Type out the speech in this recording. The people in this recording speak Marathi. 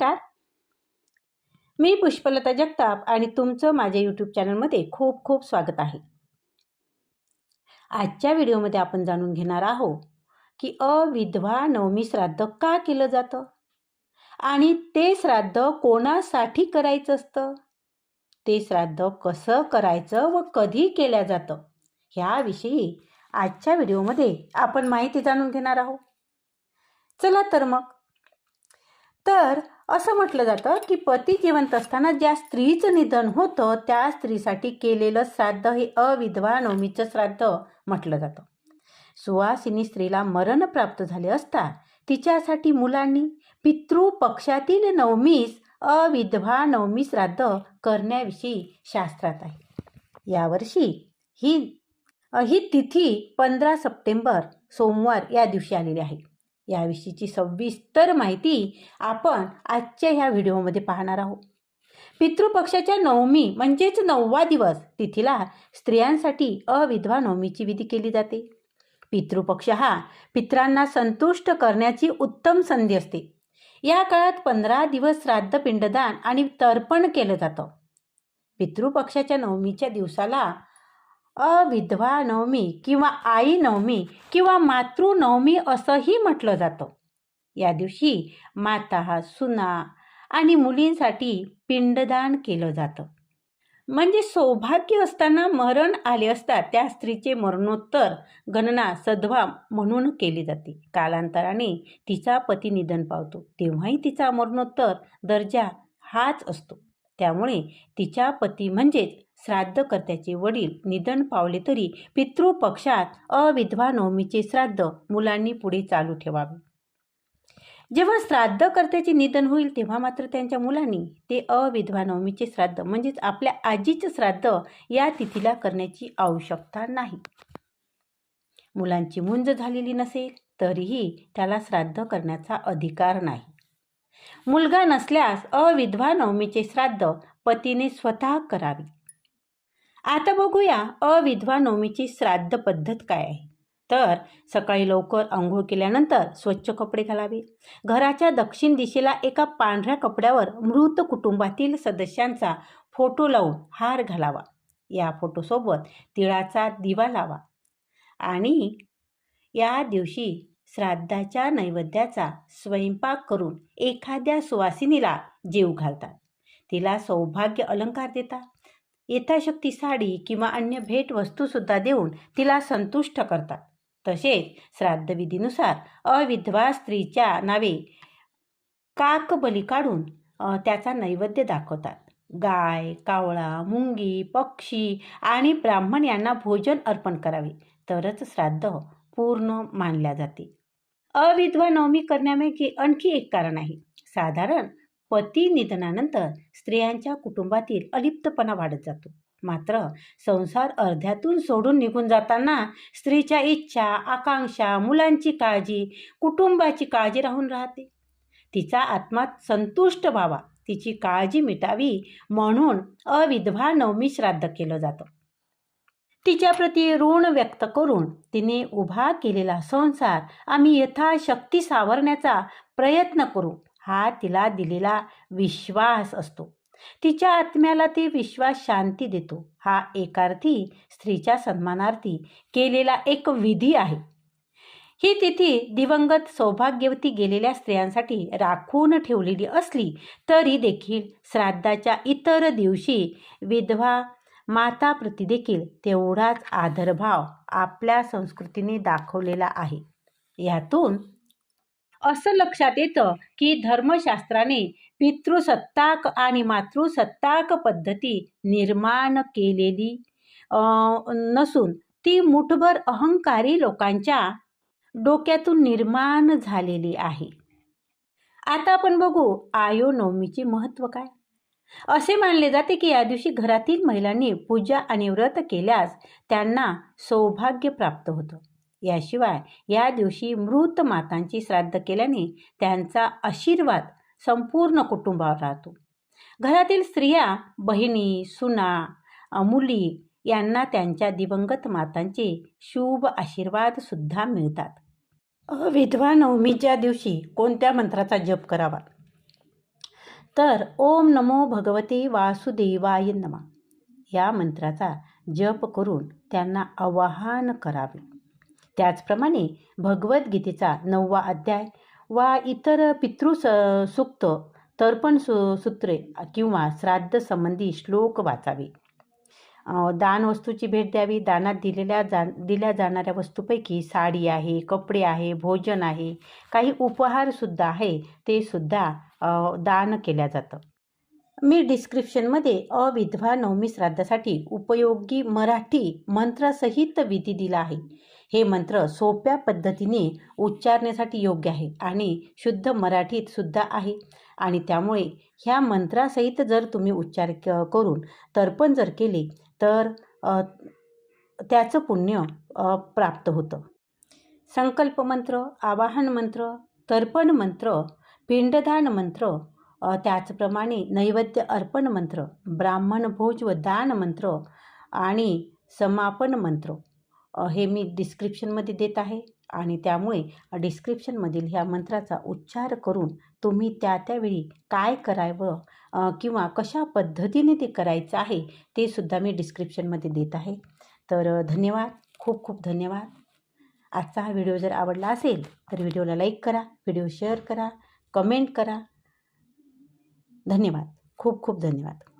नमस्कार. मी पुष्पलता जगताप आणि तुमचं माझ्या यूट्यूब चॅनलमध्ये खूप खूप स्वागत आहे. आजच्या व्हिडिओमध्ये आपण जाणून घेणार आहोत की अविधवा नवमी श्राद्ध का केलं जातं? आणि ते श्राद्ध कोणासाठी करायचं असतं? ते श्राद्ध कसं करायचं व कधी केलं जातं? ह्याविषयी आजच्या व्हिडिओमध्ये आपण माहिती जाणून घेणार आहोत. चला तर मग तर असं म्हटलं जातं की पती जिवंत असताना ज्या स्त्रीचं निधन होतं त्या स्त्रीसाठी केलेलं श्राद्ध हे अविधवा नवमीचं श्राद्ध म्हटलं जातं. सुवासिनी स्त्रीला मरण प्राप्त झाले असता तिच्यासाठी मुलांनी पितृपक्षातील नवमीस अविधवा नवमी श्राद्ध करण्याविषयी शास्त्रात आहे. यावर्षी ही ही तिथी पंधरा सप्टेंबर सोमवार या दिवशी आलेली आहे. याविषयीची सविस्तर माहिती आपण आजच्या ह्या व्हिडिओमध्ये पाहणार आहोत. पितृपक्षाच्या नवमी म्हणजेच नववा दिवस तिथीला स्त्रियांसाठी अविधवा नवमीची विधी केली जाते. पितृपक्ष हा पित्रांना संतुष्ट करण्याची उत्तम संधी असते. या काळात पंधरा दिवस श्राद्ध पिंडदान आणि तर्पण केलं जातं. पितृपक्षाच्या नवमीच्या दिवसाला अविधवा नवमी किंवा आई नवमी किंवा मातृनवमी असंही म्हटलं जातं. या दिवशी माता सुना आणि मुलींसाठी पिंडदान केलं जातं. म्हणजे सौभाग्य असताना मरण आले असता त्या स्त्रीचे मरणोत्तर गणना सद्वा म्हणून केली जाते. कालांतराने तिचा पती निधन पावतो. तेव्हाही तिचा मरणोत्तर दर्जा हाच असतो. त्यामुळे तिच्या पती म्हणजेच श्राद्धकर्त्याचे वडील निधन पावले तरी पितृपक्षात अविधवा नवमीचे श्राद्ध मुलांनी पुढे चालू ठेवावे. जेव्हा श्राद्धकर्त्याचे निधन होईल तेव्हा मात्र त्यांच्या मुलांनी ते अविधवा नवमीचे श्राद्ध म्हणजेच आपल्या आजीचं श्राद्ध या तिथीला करण्याची आवश्यकता नाही. मुलांची मुंज झालेली नसेल तरीही त्याला श्राद्ध करण्याचा अधिकार नाही. मुलगा नसल्यास अविधवा नवमीचे श्राद्ध पतीने स्वतः करावे. आता बघूया अविधवा नवमीची श्राद्ध पद्धत काय आहे. तर सकाळी लवकर आंघोळ केल्यानंतर स्वच्छ कपडे घालावे. घराच्या दक्षिण दिशेला एका पांढऱ्या कपड्यावर मृत कुटुंबातील सदस्यांचा फोटो लावून हार घालावा. या फोटोसोबत तिळाचा दिवा लावा. आणि या दिवशी श्राद्धाच्या नैवेद्याचा स्वयंपाक करून एखाद्या सुवासिनीला जेव घालतात. तिला सौभाग्य अलंकार देतात. यथाशक्ती साडी किंवा अन्य भेटवस्तूसुद्धा देऊन तिला संतुष्ट करतात. तसेच श्राद्धविधीनुसार अविधवा स्त्रीच्या नावे काक बली काढून त्याचा नैवेद्य दाखवतात. गाय कावळा मुंगी पक्षी आणि ब्राह्मण यांना भोजन अर्पण करावे. तरच श्राद्ध पूर्ण मानल्या जाते. अविधवा नवमी करण्यामागे आणखी एक कारण आहे. साधारण पती निधनानंतर स्त्रियांच्या कुटुंबातील अलिप्तपणा वाढत जातो. मात्र संसार अर्ध्यातून सोडून निघून जाताना स्त्रीच्या इच्छा आकांक्षा मुलांची काळजी कुटुंबाची काळजी राहून राहते. तिचा आत्मा संतुष्ट व्हावा तिची काळजी मिटावी म्हणून अविधवा नवमी श्राद्ध केलं जातं. तिच्याप्रती ऋण व्यक्त करून तिने उभा केलेला संसार आम्ही यथाशक्ती सावरण्याचा प्रयत्न करू. हा तिला दिलेला विश्वास असतो. तिच्या आत्म्याला ती विश्वास शांती देतो. हा एकार्थी स्त्रीच्या सन्मानार्थी केलेला एक विधी आहे. ही तिथी दिवंगत सौभाग्यवती गेलेल्या स्त्रियांसाठी राखून ठेवलेली असली तरी देखील श्राद्धाच्या इतर दिवशी विधवा माताप्रती देखील तेवढाच आदरभाव आपल्या संस्कृतीने दाखवलेला आहे. यातून असं लक्षात येतं की धर्मशास्त्राने पितृसत्ताक आणि मातृसत्ताक पद्धती निर्माण केलेली नसून ती मुठभर अहंकारी लोकांच्या डोक्यातून निर्माण झालेली आहे. आता आपण बघू आयोनवमीचे महत्त्व काय? असे मानले जाते की या दिवशी घरातील महिलांनी पूजा आणि व्रत केल्यास त्यांना सौभाग्य प्राप्त होतं. याशिवाय या दिवशी मृत मातांची श्राद्ध केल्याने त्यांचा आशीर्वाद संपूर्ण कुटुंबावर राहतो. घरातील स्त्रिया बहिणी सुना मुली यांना त्यांच्या दिवंगत मातांचे शुभ आशीर्वाद सुद्धा मिळतात. विधवा नवमीच्या दिवशी कोणत्या मंत्राचा जप करावा? तर ओम नमो भगवते वासुदेवाय नमा. या मंत्राचा जप करून त्यांना आवाहन करावे. त्याचप्रमाणे भगवद्गीतेचा नववा अध्याय वा इतर पितृ सूक्त तर्पण सु सूत्रे किंवा श्राद्ध संबंधी श्लोक वाचावे. दान वस्तूची भेट द्यावी. दानात दिलेल्या जा दिल्या जाणाऱ्या वस्तूपैकी साडी आहे कपडे आहे भोजन आहे काही उपहारसुद्धा आहे ते सुद्धा दान केल्या जातं. मी डिस्क्रिप्शनमध्ये अविधवा नवमी श्राद्धासाठी उपयोगी मराठी मंत्रासहित विधी दिला आहे. हे मंत्र सोप्या पद्धतीने उच्चारण्यासाठी योग्य आहे आणि शुद्ध मराठीत सुद्धा आहे. आणि त्यामुळे ह्या मंत्रासहित जर तुम्ही उच्चार क करून तर्पण जर केले तर त्याचं पुण्य प्राप्त होतं. संकल्प मंत्र आवाहन मंत्र तर्पण मंत्र पिंडदान मंत्र त्याचप्रमाणे नैवेद्य अर्पण मंत्र ब्राह्मण भोज व दान मंत्र आणि समापन मंत्र. हे मी डिस्क्रिप्शनमध्ये देत आहे आणि त्यामुळे डिस्क्रिप्शनमधील ह्या मंत्राचा उच्चार करून तुम्ही त्या त्यावेळी काय करावं किंवा कशा पद्धतीने ते करायचं आहे ते सुद्धा मी डिस्क्रिप्शनमध्ये देत आहे. तर धन्यवाद. खूप खूप धन्यवाद. आजचा हा व्हिडिओ जर आवडला असेल तर व्हिडिओला लाईक करा व्हिडिओ शेअर करा कमेंट करा. धन्यवाद. खूप खूप धन्यवाद.